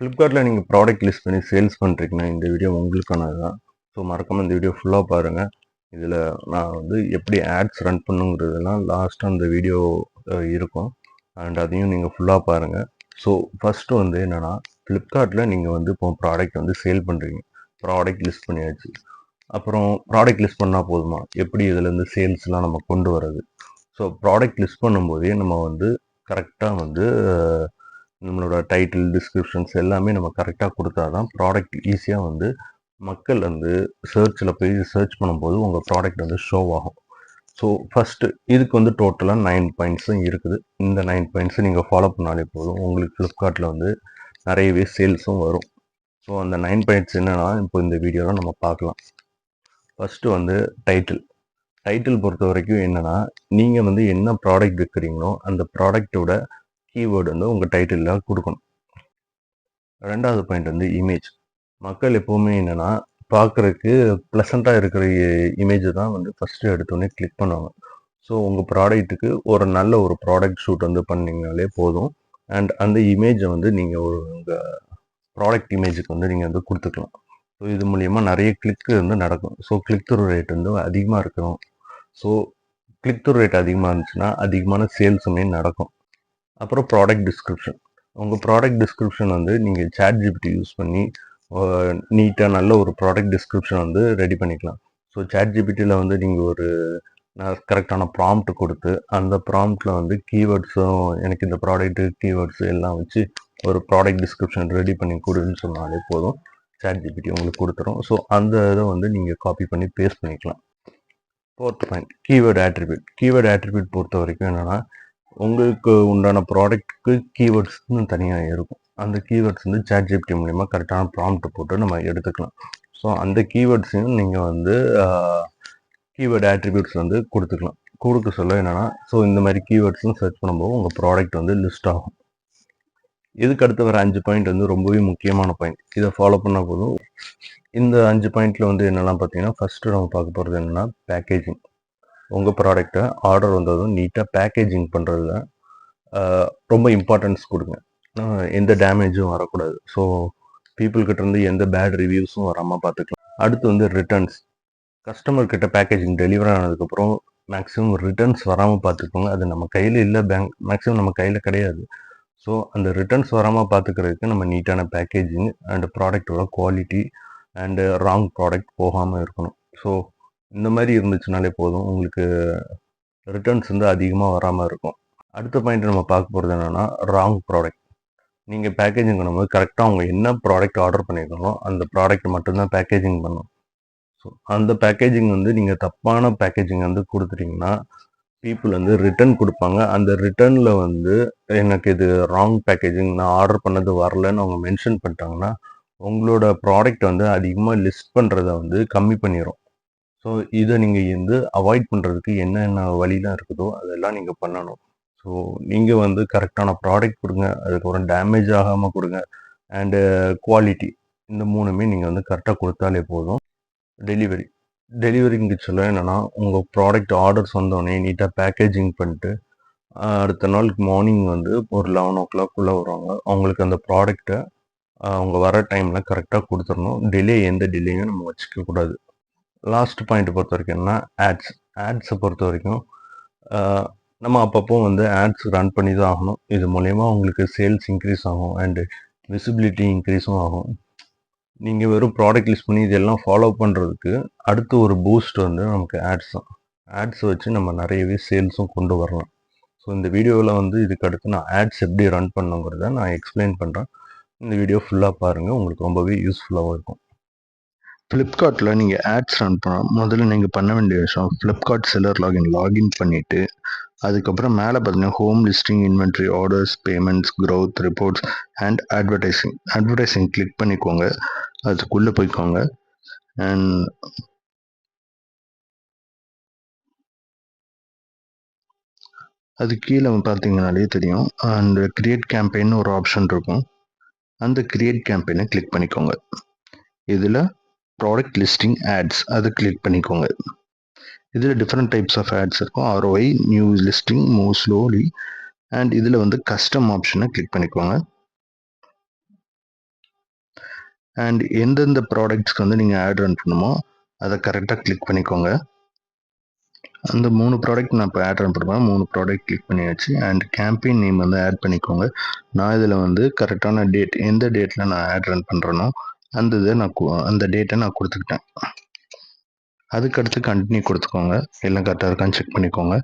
ஃப்ளிப்கார்ட்டில் நீங்கள் product list பண்ணி சேல்ஸ் பண்ணுறீங்கன்னா இந்த வீடியோ உங்களுக்கானது தான் ஸோ மறக்காமல் இந்த வீடியோ ஃபுல்லாக பாருங்கள் இதில் நான் வந்து எப்படி ஆட்ஸ் ரன் பண்ணுங்கிறதுலாம் லாஸ்ட்டாக அந்த வீடியோ இருக்கும். அண்ட் அதையும் நீங்கள் ஃபுல்லாக பாருங்கள் ஸோ ஃபஸ்ட்டு வந்து என்னென்னா ஃப்ளிப்கார்ட்டில் நீங்கள் வந்து இப்போ ப்ராடக்ட் வந்து சேல் பண்ணுறீங்க ப்ராடக்ட் லிஸ்ட் பண்ணியாச்சு. அப்புறம் ப்ராடக்ட் லிஸ்ட் பண்ணால் போதுமா? எப்படி இதுலேருந்து சேல்ஸ்லாம் நம்ம கொண்டு வர்றது? ஸோ ப்ராடக்ட் லிஸ்ட் பண்ணும்போதே நம்ம வந்து கரெக்டாக வந்து நம்மளோட டைட்டில் டிஸ்கிரிப்ஷன்ஸ் எல்லாமே நம்ம கரெக்டாக கொடுத்தா தான் ப்ராடக்ட் ஈஸியாக வந்து மக்கள் வந்து சர்ச்சில் போய் சர்ச் பண்ணும்போது உங்கள் ப்ராடக்ட் வந்து ஷோ ஆகும். ஸோ ஃபஸ்ட்டு இதுக்கு வந்து டோட்டலாக நைன் பாயிண்ட்ஸும் இருக்குது. இந்த நைன் பாயிண்ட்ஸும் நீங்கள் ஃபாலோ பண்ணாலே போதும். உங்களுக்கு ஃப்ளிப்கார்ட்டில் வந்து நிறையவே சேல்ஸும் வரும். ஸோ அந்த நைன் பாயிண்ட்ஸ் என்னென்னா இப்போ இந்த வீடியோவில் நம்ம பார்க்கலாம். ஃபஸ்ட்டு வந்து டைட்டில் டைட்டில் பொறுத்த வரைக்கும் என்னென்னா நீங்கள் வந்து என்ன ப்ராடக்ட் விற்கிறீங்களோ அந்த ப்ராடக்ட்டோட கீவேர்டு வந்து உங்கள் டைட்டிலில் கொடுக்கணும். ரெண்டாவது பாயிண்ட் வந்து இமேஜ் மக்கள் எப்போவுமே என்னென்னா பார்க்குறதுக்கு ப்ளசண்ட்டாக இருக்கிற இமேஜை தான் வந்து ஃபஸ்ட்டு எடுத்தோடனே கிளிக் பண்ணுவாங்க. ஸோ உங்கள் ப்ராடக்ட்டுக்கு ஒரு நல்ல ஒரு ப்ராடக்ட் ஷூட் வந்து பண்ணிங்கனாலே போதும். அண்ட் அந்த இமேஜை வந்து நீங்கள் ஒரு உங்கள் ப்ராடக்ட் இமேஜுக்கு வந்து நீங்கள் வந்து கொடுத்துக்கலாம். ஸோ இது மூலியமா நிறைய கிளிக்கு வந்து நடக்கும். ஸோ கிளிக் த்ரூ ரேட் வந்து அதிகமாக இருக்கணும் ஸோ கிளிக் த்ரூ ரேட் அதிகமாக இருந்துச்சுன்னா அதிகமான சேல்ஸுமே நடக்கும். அப்புறம் ப்ராடக்ட் டிஸ்கிரிப்ஷன் உங்கள் ப்ராடக்ட் டிஸ்கிரிப்ஷன் வந்து நீங்கள் சேட் ஜிபிடி யூஸ் பண்ணி நீட்டாக நல்ல ஒரு ப்ராடக்ட் டிஸ்கிரிப்ஷன் வந்து ரெடி பண்ணிக்கலாம். ஸோ சேட் ஜிபிடியில் வந்து நீங்கள் ஒரு கரெக்டான ப்ராம்ப்ட் கொடுத்து அந்த ப்ராம்ப்டில் வந்து கீவேர்ட்ஸும் எனக்கு இந்த ப்ராடக்ட்டு கீவேர்ட்ஸ் எல்லாம் வச்சு ஒரு ப்ராடக்ட் டிஸ்கிரிப்ஷன் ரெடி பண்ணி கொடுன்னு சொன்னாலே போதும். சேட் ஜிபிடி உங்களுக்கு கொடுத்துரும். ஸோ அந்த இதை வந்து நீங்கள் காப்பி பண்ணி பேஸ்ட் பண்ணிக்கலாம். Fourth point keyword attribute keyword attribute பொறுத்த வரைக்கும் என்னென்னா உங்களுக்கு உண்டான ப்ராடக்ட்டுக்கு கீவேர்ட்ஸ்னு தனியாக இருக்கும். அந்த கீவேர்ட்ஸ் வந்து சேட் ஜிபிடி மூலிமா கரெக்டான ப்ராம்ப்ட் போட்டு நம்ம எடுத்துக்கலாம். ஸோ அந்த கீவேர்ட்ஸையும் நீங்கள் வந்து கீவேர்டு ஆட்ரிபியூட்ஸ் வந்து கொடுத்துக்கலாம். கொடுக்க சொல்ல என்னென்னா ஸோ இந்த மாதிரி கீவேர்ட்ஸ்லாம் சர்ச் பண்ணும்போது உங்கள் ப்ராடக்ட் வந்து லிஸ்ட் ஆகும். இதுக்கு அடுத்து வர அஞ்சு பாயிண்ட் வந்து ரொம்பவே முக்கியமான பாயிண்ட் இதை ஃபாலோ பண்ண போதும். இந்த அஞ்சு பாயிண்ட்டில் வந்து என்னெல்லாம் பார்த்தீங்கன்னா ஃபஸ்ட்டு நம்ம பார்க்க போகிறது என்னென்னா பேக்கேஜிங் உங்கள் ப்ராடக்டை ஆர்டர் வந்ததும் நீட்டாக பேக்கேஜிங் பண்ணுறதுல ரொம்ப இம்பார்ட்டன்ஸ் கொடுங்க. எந்த டேமேஜும் வரக்கூடாது. ஸோ கிட்ட எந்த பேட் ரிவ்யூஸும் வராமல் பார்த்துக்கலாம். அடுத்து வந்து ரிட்டர்ன்ஸ் கஸ்டமர் கிட்ட பேக்கேஜிங் டெலிவரி ஆனதுக்கப்புறம் மேக்ஸிமம் ரிட்டர்ன்ஸ் வராமல் பார்த்துக்கோங்க. அது நம்ம கையில் இல்லை பேங்க் மேக்ஸிமம் நம்ம கையில் கிடையாது. ஸோ அந்த ரிட்டர்ன்ஸ் வராமல் பார்த்துக்கிறதுக்கு நம்ம நீட்டான பேக்கேஜிங் அண்ட் ப்ராடக்டோட குவாலிட்டி அண்டு ராங் ப்ராடக்ட் போகாமல் இருக்கணும். ஸோ இந்த மாதிரி இருந்துச்சுனாலே போதும். உங்களுக்கு ரிட்டர்ன்ஸ் வந்து அதிகமாக வராமல் இருக்கும். அடுத்த பாயிண்ட் நம்ம பார்க்க போகிறது என்னென்னா ராங் ப்ராடக்ட் நீங்கள் பேக்கேஜிங் பண்ணும்போது கரெக்டாக அவங்க என்ன ப்ராடக்ட் ஆர்டர் பண்ணியிருக்காங்களோ அந்த ப்ராடக்ட் மட்டும்தான் பேக்கேஜிங் பண்ணும். ஸோ அந்த பேக்கேஜிங் வந்து நீங்கள் தப்பான பேக்கேஜிங் வந்து கொடுத்துட்டிங்கன்னா பீப்புள் வந்து ரிட்டர்ன் கொடுப்பாங்க. அந்த ரிட்டர்னில் வந்து எனக்கு இது ராங் பேக்கேஜிங் நான் ஆர்டர் பண்ணது வரலன்னு அவங்க மென்ஷன் பண்ணிட்டாங்கன்னா உங்களோட ப்ராடக்ட் வந்து அதிகமாக லிஸ்ட் பண்ணுறத வந்து கம்மி பண்ணிடும் ஸோ இதை நீங்கள் வந்து அவாய்ட் பண்ணுறதுக்கு என்னென்ன வழிலாம் இருக்குதோ அதெல்லாம் நீங்கள் பண்ணணும். ஸோ நீங்கள் வந்து கரெக்டான ப்ராடக்ட் கொடுங்க அதுக்கப்புறம் டேமேஜ் ஆகாமல் கொடுங்க அண்டு குவாலிட்டி இந்த மூணுமே நீங்கள் வந்து கரெக்டாக கொடுத்தாலே போதும். டெலிவரி டெலிவரிங்க சொல்ல என்னென்னா உங்கள் ப்ராடக்ட் ஆர்டர்ஸ் வந்தோடனே நீட்டாக பேக்கேஜிங் பண்ணிட்டு அடுத்த நாளுக்கு மார்னிங் வந்து ஒரு லெவன் ஓ கிளாக்குள்ளே வருவாங்க. அவங்களுக்கு அந்த ப்ராடக்ட்டை அவங்க வர டைமில் கரெக்டாக கொடுத்துடணும். டிலே எந்த டிலேயும் நம்ம வச்சுக்க கூடாது. லாஸ்ட் பாயிண்ட் பொறுத்த வரைக்கும் என்ன ஆட்ஸ் ஆட்ஸை பொறுத்த வரைக்கும் நம்ம அப்பப்போ வந்து ஆட்ஸ் ரன் பண்ணி தான் ஆகணும். இது மூலயமா உங்களுக்கு சேல்ஸ் இன்க்ரீஸ் ஆகும் அண்டு விசிபிலிட்டி இன்க்ரீஸும் ஆகும். நீங்கள் வெறும் ப்ராடக்ட் லிஸ்ட் பண்ணி இதெல்லாம் ஃபாலோ பண்ணுறதுக்கு அடுத்து ஒரு பூஸ்ட் வந்து நமக்கு ஆட்ஸ் தான். ஆட்ஸ் வச்சு நம்ம நிறையவே சேல்ஸும் கொண்டு வரலாம். ஸோ இந்த வீடியோவில் வந்து இதுக்கு அடுத்து நான் ஆட்ஸ் எப்படி ரன் பண்ணுங்கிறத நான் எக்ஸ்பிளைன் பண்ணுறேன் இந்த வீடியோ ஃபுல்லாக பாருங்கள் உங்களுக்கு ரொம்பவே யூஸ்ஃபுல்லாகவும் இருக்கும். ஃப்ளிப்கார்ட்டில் நீங்கள் ஆட்ஸ் ரன் பண்ணால் முதல்ல நீங்கள் பண்ண வேண்டிய விஷயம் ஃப்ளிப்கார்ட் செல்லர் லாகின் லாகின் பண்ணிவிட்டு அதுக்கப்புறம் மேலே பார்த்தீங்கன்னா home listing inventory orders payments growth reports and advertising advertising click பண்ணிக்கோங்க. அதுக்குள்ளே போய்க்கோங்க. அண்ட் அது கீழே பார்த்தீங்கனாலே தெரியும். அந்த கிரியேட் கேம்பெயின் ஒரு ஆப்ஷன் இருக்கும். அந்த கிரியேட் கேம்பெயினை கிளிக் பண்ணிக்கோங்க. இதில் ப்ராடக்ட் லிஸ்டிங் ஆட்ஸ் அதை கிளிக் பண்ணிக்கோங்க. இதில் டிஃப்ரெண்ட் டைப்ஸ் ஆஃப் ஆட்ஸ் இருக்கும். RY new listing move slowly and இதில் வந்து கஸ்டம் ஆப்ஷனை கிளிக் பண்ணிக்கோங்க. அண்ட் எந்தெந்த ப்ராடக்ட்ஸ்க்கு வந்து நீங்கள் ஆட் ரன் பண்ணுமோ அதை கரெக்டாக கிளிக் பண்ணிக்கோங்க. அந்த மூணு ப்ராடக்ட் நான் இப்போ ஆட் ரன் பண்ணுவேன். மூணு ப்ராடக்ட் கிளிக் பண்ணியாச்சு. அண்ட் கேம்பெயின் நேம் வந்து ஆட் பண்ணிக்கோங்க. நான் இதில் வந்து கரெக்டான டேட் எந்த டேட்டில் நான் ஆட் ரன் பண்ணுறேனோ அந்த இதை நான் கு- அந்த டேட்டை நான் கொடுத்துக்கிட்டேன். அதுக்கடுத்து கண்டினியூ கொடுத்துக்கோங்க. எல்லாம் கரெக்டாக இருக்கான்னு செக் பண்ணிக்கோங்க.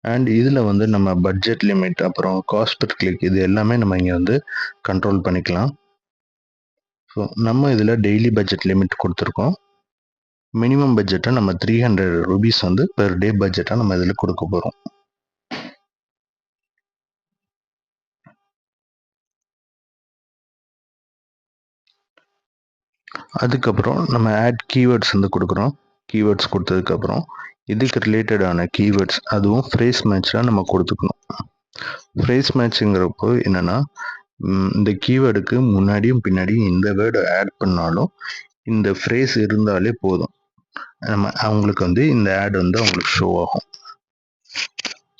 அண்ட் இதில் வந்து நம்ம பட்ஜெட் லிமிட் அப்புறம் காஸ்ட் பெர் கிளிக் இது எல்லாமே நம்ம இங்கே வந்து கண்ட்ரோல் பண்ணிக்கலாம். ஸோ நம்ம இதில் டெய்லி பட்ஜெட் லிமிட் கொடுத்துருக்கோம். மினிமம் பட்ஜெட்டை நம்ம த்ரீ ஹண்ட்ரட் ருபீஸ் வந்து பெர் டே பட்ஜெட்டாக நம்ம இதில் கொடுக்க போகிறோம் அதுக்கப்புறம் நம்ம ஆட் கீவேர்ட்ஸ் வந்து கொடுக்குறோம். கீவேர்ட்ஸ் கொடுத்ததுக்கப்புறம் இதுக்கு ரிலேட்டடான கீவேர்ட்ஸ் அதுவும் ஃப்ரேஸ் மேட்ச்லாம் நம்ம கொடுத்துக்கணும். ஃப்ரேஸ் மேட்ச்சுங்கிறப்போ என்னென்னா இந்த கீவேர்டுக்கு முன்னாடியும் பின்னாடியும் எந்த வேர்டு ஆட் பண்ணாலும் இந்த ஃப்ரேஸ் இருந்தாலே போதும். நம்ம அவங்களுக்கு வந்து இந்த ஆட் வந்து அவங்களுக்கு ஷோ ஆகும்.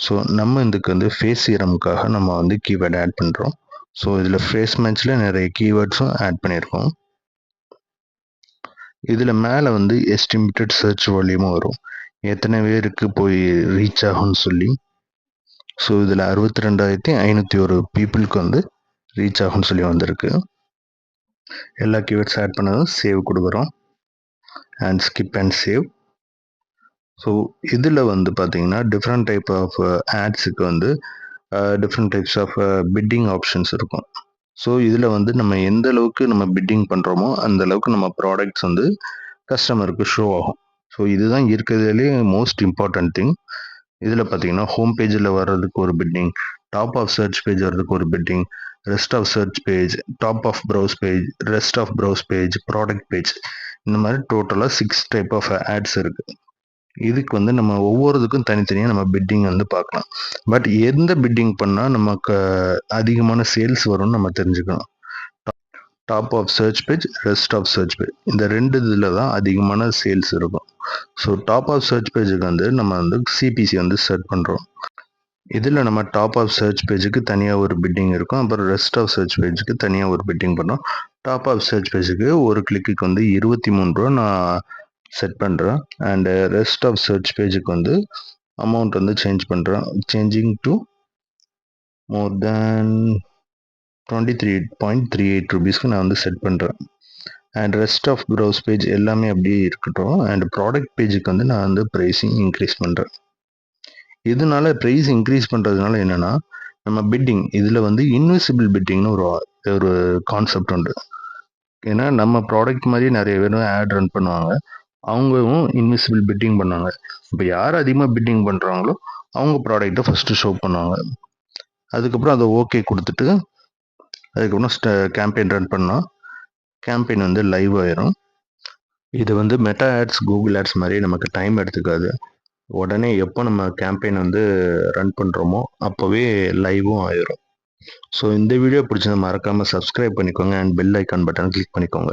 ஸோ நம்ம இதுக்கு வந்து ஃபேஸ் சீரமுக்காக நம்ம வந்து கீவேர்டு ஆட் பண்ணுறோம் ஸோ இதில் ஃப்ரேஸ் மேட்ச்சில் நிறைய கீவேர்ட்ஸும் ஆட் பண்ணியிருக்கோம். இதில் மேலே வந்து எஸ்டிமேட்டட் சர்ச் வால்யூமும் வரும். எத்தனை பேருக்கு போய் ரீச் ஆகும்னு சொல்லி. ஸோ இதில் அறுபத்தி ரெண்டாயிரத்தி ஐநூற்றி ஒரு பீப்புளுக்கு வந்து ரீச் ஆகும்னு சொல்லி வந்திருக்கு. எல்லா கீவேர்ட்ஸ் ஆட் பண்ணதும் சேவ் கொடுக்குறோம். And skip and save so இதில் வந்து பார்த்தீங்கன்னா டிஃப்ரெண்ட் டைப் ஆஃப் ஆட்ஸுக்கு uh, வந்து different types of bidding options இருக்கும். ஸோ இதில் வந்து நம்ம எந்த அளவுக்கு நம்ம பிட்டிங் பண்ணுறோமோ அந்த அளவுக்கு நம்ம ப்ராடக்ட்ஸ் வந்து கஸ்டமருக்கு ஷோ ஆகும். ஸோ இதுதான் இருக்கிறதுலே மோஸ்ட் இம்பார்ட்டன்ட் திங் இதில் பார்த்தீங்கன்னா ஹோம் பேஜில் வர்றதுக்கு ஒரு bidding top of search page வர்றதுக்கு ஒரு bidding rest of search page top of browse page rest of browse page product page இந்த மாதிரி டோட்டலாக சிக்ஸ் டைப் ஆஃப் ஆட்ஸ் இருக்குது இதுக்கு வந்து நம்ம ஒவ்வொருத்துக்கும் தனித்தனியாக நம்ம பிட்டிங் வந்து பார்க்கலாம். பட் எந்த பிட்டிங் பண்ணால் நமக்கு அதிகமான சேல்ஸ் வரும்னு நம்ம தெரிஞ்சுக்கணும். Top of search page rest of search page இந்த ரெண்டு இதில் தான் அதிகமான சேல்ஸ் இருக்கும். ஸோ டாப் ஆஃப் சர்ச் பேஜுக்கு வந்து நம்ம வந்து சிபிசி வந்து செட் பண்ணுறோம் இதில் நம்ம டாப் ஆஃப் சர்ச் பேஜுக்கு தனியாக ஒரு பிட்டிங் இருக்கும். அப்புறம் ரெஸ்ட் ஆஃப் சர்ச் பேஜுக்கு தனியாக ஒரு பிட்டிங் பண்ணோம் டாப் ஆஃப் சர்ச் பேஜுக்கு ஒரு கிளிக்கு வந்து இருபத்தி மூணு ரூபா நான் செட் பண்ணுறேன் அண்டு ரெஸ்ட் ஆஃப் சர்ச் பேஜுக்கு வந்து அமௌண்ட் வந்து சேஞ்ச் பண்ணுறேன் changing to more than twenty three point three eight ருபீஸ்க்கு நான் வந்து செட் பண்ணுறேன் and rest of browse page எல்லாமே அப்படியே இருக்கட்டும். அண்ட் ப்ராடக்ட் பேஜுக்கு வந்து நான் வந்து ப்ரைஸிங் இன்க்ரீஸ் பண்ணுறேன் இதனால ப்ரைஸ் இன்க்ரீஸ் பண்ணுறதுனால என்னென்னா நம்ம பிட்டிங் இதில் வந்து இன்விசிபிள் பிட்டிங்னு ஒரு ஒரு கான்செப்ட் உண்டு. ஏன்னா நம்ம ப்ராடக்ட் மாதிரி நிறைய பேரும் ஆட் ரன் பண்ணுவாங்க. அவங்களும் இன்விசிபிள் பிட்டிங் பண்ணாங்க இப்போ யார் அதிகமாக பிட்டிங் பண்ணுறாங்களோ அவங்க ப்ராடக்டை ஃபஸ்ட்டு ஷோ பண்ணுவாங்க. அதுக்கப்புறம் அதை ஓகே கொடுத்துட்டு அதுக்கப்புறம் கேம்பெயின் ரன் பண்ணால் கேம்பெயின் வந்து லைவ் ஆயிரும். இது வந்து மெட்டா ஆட்ஸ் கூகுள் ஆட்ஸ் மாதிரி நமக்கு டைம் எடுத்துக்காது. உடனே எப்போ நம்ம கேம்பெயின் வந்து ரன் பண்ணுறோமோ அப்போவே லைவும் ஆயிரும். ஸோ இந்த வீடியோ பிடிச்சதை மறக்காமல் சப்ஸ்கிரைப் பண்ணிக்கோங்க and bell icon button click பண்ணிக்கோங்க.